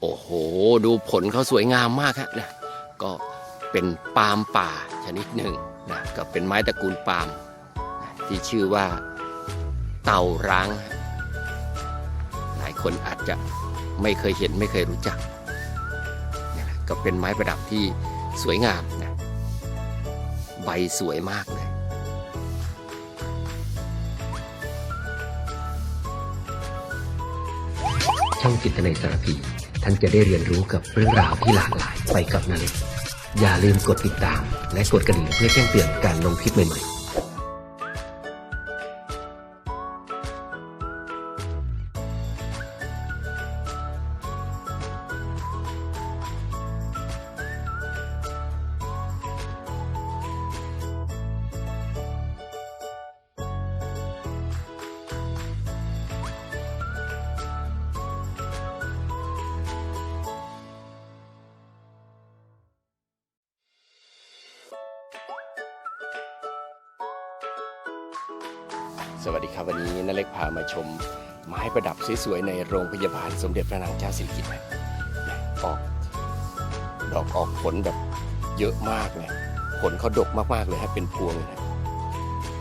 โอ้โห ดูผลเขาสวยงามมากฮะนะก็เป็นปาล์มป่าชนิดหนึ่งนะก็เป็นไม้ตระกูลปาล์มนะที่ชื่อว่าเต่าร้าง หลายคนอาจจะไม่เคยเห็นไม่เคยรู้จักนะก็เป็นไม้ประดับที่สวยงามนะใบสวยมากเลยช่องจิตนาสารพี ท่านจะได้เรียนรู้กับเรื่องราวที่หลากหลายไปกับนาเล็กอย่าลืมกดติดตาม และกดกระดิ่งเพื่อแจ้งเตือนการลงคลิปใหม่ๆ สวัสดีครับวันนี้นาเล็กพามาชม ไม้ประดับสวยๆในโรงพยาบาลสมเด็จพระนางเจ้าสิริกิติ์นะออกดอกออกผลแบบเยอะมากเลยผลเขาดกมากๆเลยฮะเป็นพวงเลยนะ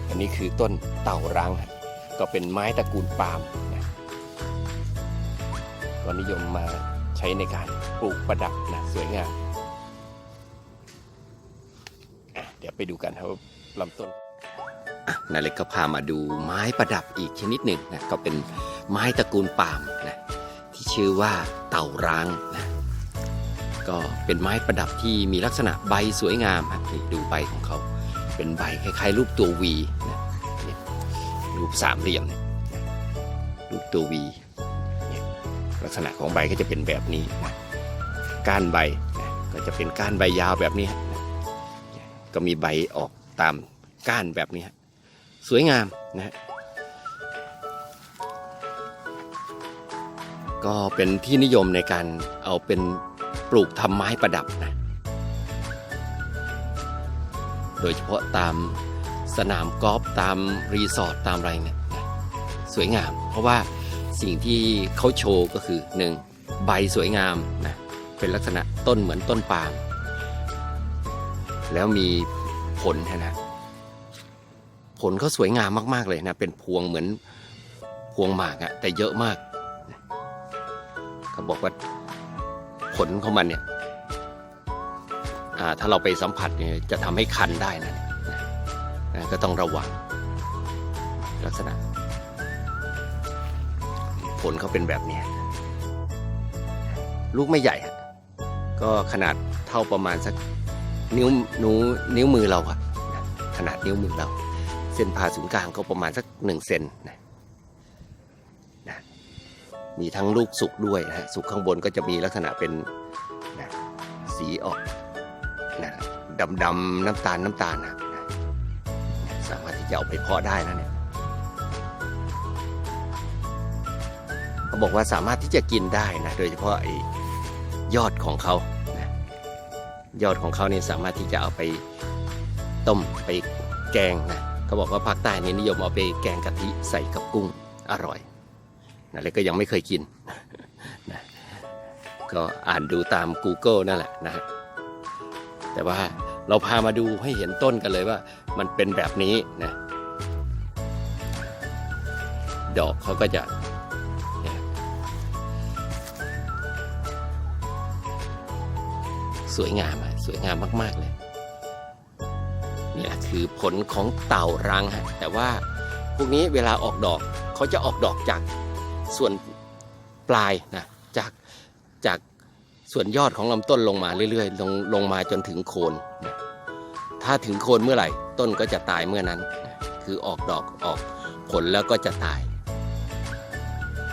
อันนี้คือต้นเต่ารังก็เป็นไม้ตระกูลปาล์มนะก็นิยมมาใช้ในการปลูกประดับนะสวยงามอะเดี๋ยวไปดูกันครับลำต้น นาเล็กก็พามาดูไม้ประดับอีกชนิดหนึ่งนะก็เป็นไม้ตระกูลปาล์มนะที่ชื่อว่าเต่าร้างนะก็เป็นไม้ประดับที่มีลักษณะใบสวยงามฮะดูใบของเขา เป็นใบคล้ายๆ รูปตัววีนะรูปสามเหลี่ยมนะรูปตัววีลักษณะของใบก็จะเป็นแบบนี้นะก้านใบนะก็จะเป็นก้านใบยาวแบบนี้นะก็มีใบออกตามก้านแบบนี้ สวยงามนะฮะก็เป็นที่นิยมในการเอาเป็นปลูกทำไม้ประดับนะ โดยเฉพาะตามสนามกอล์ฟตามรีสอร์ทตามอะไรเนี่ยสวยงาม เพราะว่าสิ่งที่เขาโชว์ก็คือหนึ่งใบสวยงามนะเป็นลักษณะต้นเหมือนต้นปาล์มแล้วมีผลนะ ผลเขาสวยงามมาก ๆ เลยนะ เป็นพวงเหมือนพวงหมากอะแต่เยอะมากเขาบอกว่าผลของมันเนี่ยอ่าถ้าเราไปสัมผัสเนี่ยจะทำให้คันได้นะนะก็ต้องระวังลักษณะ ผลเขาเป็นแบบเนี้ยลูกไม่ใหญ่ก็ขนาดเท่าประมาณสักนิ้วนิ้วนิ้วมือเราอะขนาดนิ้วมือเรา ส้นผ่าศูนย์กลางก็ประมาณสักหนึ่งเซนนะนะมีทั้งลูกสุกด้วยนะฮะสุกข้างบนก็จะมีลักษณะเป็นนะสีออกนะดำดำน้ำตาลน้ำตาลนะนะสามารถที่จะเอาไปเพาะได้นะเนี่ยเขาบอกว่าสามารถที่จะกินได้นะโดยเฉพาะไอ้ยอดของเขานะยอดของเขาเนี่ยสามารถที่จะเอาไปต้มไปแกงนะ เขาบอกว่าภาคใต้นี่นิยมเอาไปแกงกะทิใส่กับกุ้งอร่อยนะเลยก็ยังไม่เคยกินนะก็อ่านดูตาม Google นั่นแหละนะฮะแต่ว่าเราพามาดูให้เห็นต้นกันเลยว่า มันเป็นแบบนี้นะดอกเขาก็จะสวยงามอะสวยงามมาก ๆ เลย เนี่ยคือผลของเต่ารังฮะแต่ว่าพวกนี้เวลาออกดอกเขาจะออกดอกจากส่วนปลายนะจากจากส่วนยอดของลำต้นลงมาเรื่อยๆ ลงลงมาจนถึงโคนนะถ้าถึงโคนเมื่อไหร่ ต้นก็จะตายเมื่อนั้นนะคือออกดอกออกผลแล้วก็จะตาย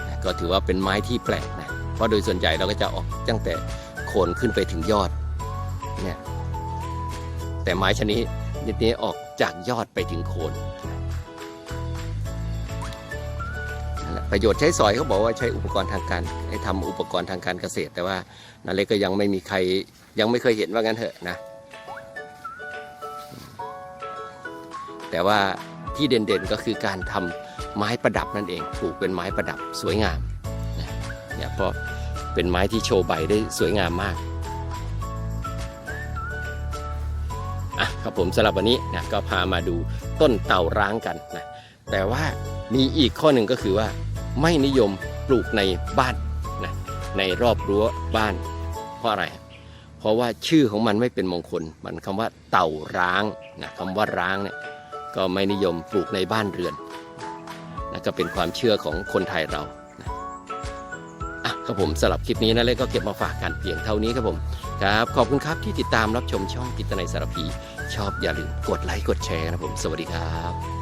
นะก็ถือว่าเป็นไม้ที่แปลกนะเพราะโดยส่วนใหญ่เราก็จะออกตั้งแต่โคนขึ้นไปถึงยอดเนี่ยแต่ไม้ชนิด นิดนี้ออกจากยอดไปถึงโคนประโยชน์ใช้สอยเขาบอกว่าใช้อุปกรณ์ทางการให้ทำอุปกรณ์ทางการเกษตร แต่ว่านาเล็กก็ยังไม่มีใครยังไม่เคยเห็นว่างั้นเถอะนะ แต่ว่าที่เด่นๆก็คือการทำไม้ประดับนั่นเองปลูกเป็นไม้ประดับสวยงามเนี่ยเพอเป็นไม้ที่โชว์ใบได้สวยงามมาก อะครับผมสำหรับวันนี้นะก็พามาดูต้นเต่าร้างกันนะแต่ว่ามีอีกข้อหนึ่งก็คือว่าไม่นิยมปลูกในบ้านนะในรอบรั้วบ้าน เพราะอะไร เพราะว่าชื่อของมันไม่เป็นมงคล มันคำว่าเต่าร้างนะคำว่าร้างเนี่ยก็ไม่นิยมปลูกในบ้านเรือนนะก็เป็นความเชื่อของคนไทยเรา ครับผมสำหรับคลิปนี้นะเล็กก็เก็บมาฝากกันเพียงเท่านี้ครับผมครับ ขอบคุณครับที่ติดตามรับชมช่องกิตในยสารพี ชอบอย่าลืมกดไลค์กดแชร์นะครับผม สวัสดีครับ